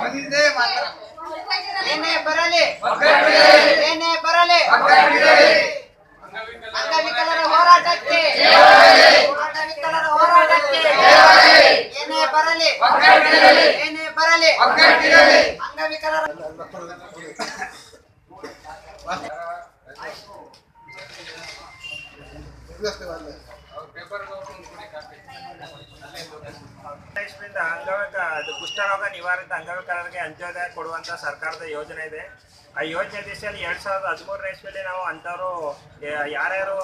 ಒಂದೇ ಮಾತ್ರ ಏನೇ ಬರಲಿ ಏನೇ ಬರಲಿ ಅಂಗವಿಕಲರ ಹೋರಾಟಕ್ಕೆ ಅಂಗವಿಕಲರ ಹೋರಾಟಕ್ಕೆ ಏನೇ ಬರಲಿ ಏನೇ ಬರಲಿ ಅಂಗವಿಕಲರ ಇಸ್ವಿಯಿಂದ ಅಂಗವಿಕ ಕುಷ್ಠರೋಗ ನಿವಾರಿತ ಅಂಗವಿಕಲರಿಗೆ ಅಂತ್ಯೋದಯ ಕೊಡುವಂತ ಸರ್ಕಾರದ ಯೋಜನೆ ಇದೆ. ಆ ಯೋಜನೆ ದಿಶೆಯಲ್ಲಿ ಎರಡ್ ಸಾವಿರದ ಹದಿಮೂರನೇ ಇಸ್ವಿಯಲ್ಲಿ ನಾವು ಅಂಥವ್ರು ಯಾರ್ಯಾರು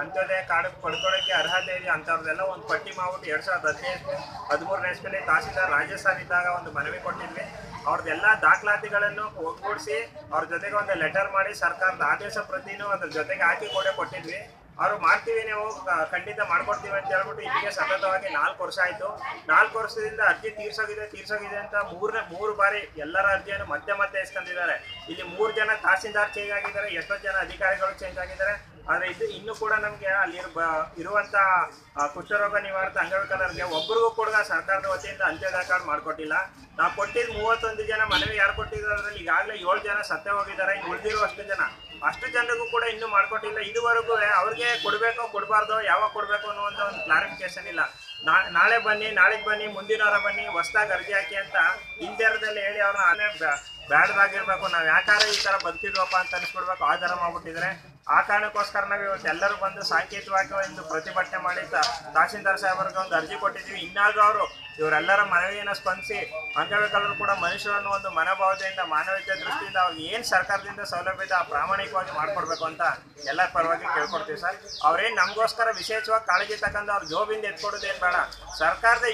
ಅಂತ್ಯೋದಯ ಕಾರ್ಡ್ ಪಡ್ಕೊಳ್ಳೋಕೆ ಅರ್ಹತೆ ಇದೆ ಅಂಥವ್ರದ್ದೆಲ್ಲ ಒಂದು ಪಟ್ಟಿ ಮಾಡ್ಬಿಟ್ಟು ಎರಡ್ ಸಾವಿರದ ಹದಿನೈದು ಹದಿಮೂರನೇ ಇಸ್ವಿಯಲ್ಲಿ ತಹಸೀಲ್ದಾರ್ ರಾಜಸ್ಥಾನ್ ಇದ್ದಾಗ ಒಂದು ಮನವಿ ಕೊಟ್ಟಿದ್ವಿ. ಅವ್ರದ್ದೆಲ್ಲ ದಾಖಲಾತಿಗಳನ್ನು ಒಗ್ಗೂಡಿಸಿ ಅವ್ರ ಜೊತೆಗೆ ಒಂದು ಲೆಟರ್ ಮಾಡಿ ಸರ್ಕಾರದ ಆದೇಶ ಪ್ರತಿನೂ ಅದ್ರ ಜೊತೆಗೆ ಹಾಕಿ ಕೂಡ ಕೊಟ್ಟಿದ್ವಿ. ಅವರು ಮಾಡ್ತೀವಿ ನೀವು ಖಂಡಿತ ಮಾಡ್ಕೊಡ್ತೀವಿ ಅಂತ ಹೇಳ್ಬಿಟ್ಟು ಇಲ್ಲಿಗೆ ಸತತವಾಗಿ ನಾಲ್ಕು ವರ್ಷ ಆಯ್ತು. ನಾಲ್ಕು ವರ್ಷದಿಂದ ಅರ್ಜಿ ತೀರ್ಸೋಗಿದೆ ತೀರ್ಸೋಗಿದೆ ಅಂತ ಮೂರನೇ, ಮೂರು ಬಾರಿ ಎಲ್ಲರ ಅರ್ಜಿಯನ್ನು ಮತ್ತೆ ಮತ್ತೆ ಇಸ್ಕೊಂಡಿದ್ದಾರೆ ಇಲ್ಲಿ ಮೂರು ಜನ ತಹಸೀಲ್ದಾರ್ ಚೇಂಜ್ ಆಗಿದ್ದಾರೆ, ಎಷ್ಟೋ ಜನ ಅಧಿಕಾರಿಗಳು ಚೇಂಜ್ ಆಗಿದ್ದಾರೆ. ಆದರೆ ಇದು ಇನ್ನೂ ಕೂಡ ನಮಗೆ ಅಲ್ಲಿ ಇರುವಂಥ ಕುಷ್ಠರೋಗ ನಿವಾರಣ ಅಂಗವಿಕಲರಿಗೆ ಒಬ್ಬರಿಗೂ ಕೂಡ ಸರ್ಕಾರದ ವತಿಯಿಂದ ಅಂತ್ಯೋದಯ ಕಾರ್ಡ್ ಮಾಡಿಕೊಟ್ಟಿಲ್ಲ. ನಾವು ಕೊಟ್ಟಿದ್ದು ಮೂವತ್ತೊಂದು ಜನ ಮನವಿ ಯಾರು ಕೊಟ್ಟಿದ್ದಾರೆ ಅದರಲ್ಲಿ ಈಗಾಗಲೇ ಏಳು ಜನ ಸತ್ತೇ ಹೋಗಿದ್ದಾರೆ ಉಳಿದಿರೋ ಅಷ್ಟು ಜನ. ಅಷ್ಟು ಜನರಿಗೂ ಕೂಡ ಇನ್ನೂ ಮಾಡ್ಕೊಟ್ಟಿಲ್ಲ. ಇದುವರೆಗೂ ಅವ್ರಿಗೆ ಕೊಡಬೇಕೋ ಕೊಡಬಾರ್ದು, ಯಾವಾಗ ಕೊಡಬೇಕು ಅನ್ನುವಂಥ ಒಂದು ಕ್ಲಾರಿಫಿಕೇಶನ್ ಇಲ್ಲ. ನಾಳೆ ಬನ್ನಿ, ನಾಳೆಗೆ ಬನ್ನಿ ಮುಂದಿನ ವಾರ ಬನ್ನಿ, ಹೊಸ್ದಾಗಿ ಅರ್ಜಿ ಹಾಕಿ ಅಂತ ಹಿಂದೆರದಲ್ಲಿ ಹೇಳಿ ಅವ್ರನ್ನ ಬ್ಯಾಡ್ದಾಗಿರ್ಬೇಕು. ನಾವು ಯಾಕಾರ ಈ ತರ ಬದುಕಿದ್ವಪ್ಪ ಅಂತ ಅನ್ಸ್ಬಿಡ್ಬೇಕು. ಆ ಥರ ಮಾಡ್ಬಿಟ್ಟಿದ್ರೆ ಆ ಕಾರಣಕ್ಕೋಸ್ಕರ ನಾವು ಇವತ್ತು ಎಲ್ಲರೂ ಬಂದು ಸಾಂಕೇತಿಕವಾಗಿ ಒಂದು ಪ್ರತಿಭಟನೆ ಮಾಡಿ ತಹಸೀಲ್ದಾರ್ ಸಾಹೇಬರಿಗೆ ಒಂದು ಅರ್ಜಿ ಕೊಟ್ಟಿದ್ವಿ ಇನ್ನಾದ್ರೂ ಅವರು ಇವರೆಲ್ಲರ ಮನವಿಯನ್ನು ಸ್ಪಂದಿಸಿ ಅಂಗವಿಕಲರು ಕೂಡ ಮನುಷ್ಯರನ್ನು ಒಂದು ಮನೋಭಾವದಿಂದ ಮಾನವೀಯ ದೃಷ್ಟಿಯಿಂದ ಅವ್ರಿಗೆ ಏನು ಸರ್ಕಾರದಿಂದ ಸೌಲಭ್ಯ ಆ ಪ್ರಾಮಾಣಿಕವಾಗಿ ಮಾಡ್ಕೊಡ್ಬೇಕು ಅಂತ ಎಲ್ಲ ಪರವಾಗಿ ಕೇಳ್ಕೊಡ್ತೀವಿ ಸರ್. ಅವ್ರೇನು ನಮಗೋಸ್ಕರ ವಿಶೇಷವಾಗಿ ಕಾಳಜಿ ತಗೊಂಡು ಅವ್ರ ಜೋಬಿಂದ ಎತ್ಕೊಡೋದೇನು ಬೇಡ. ಸರ್ಕಾರದ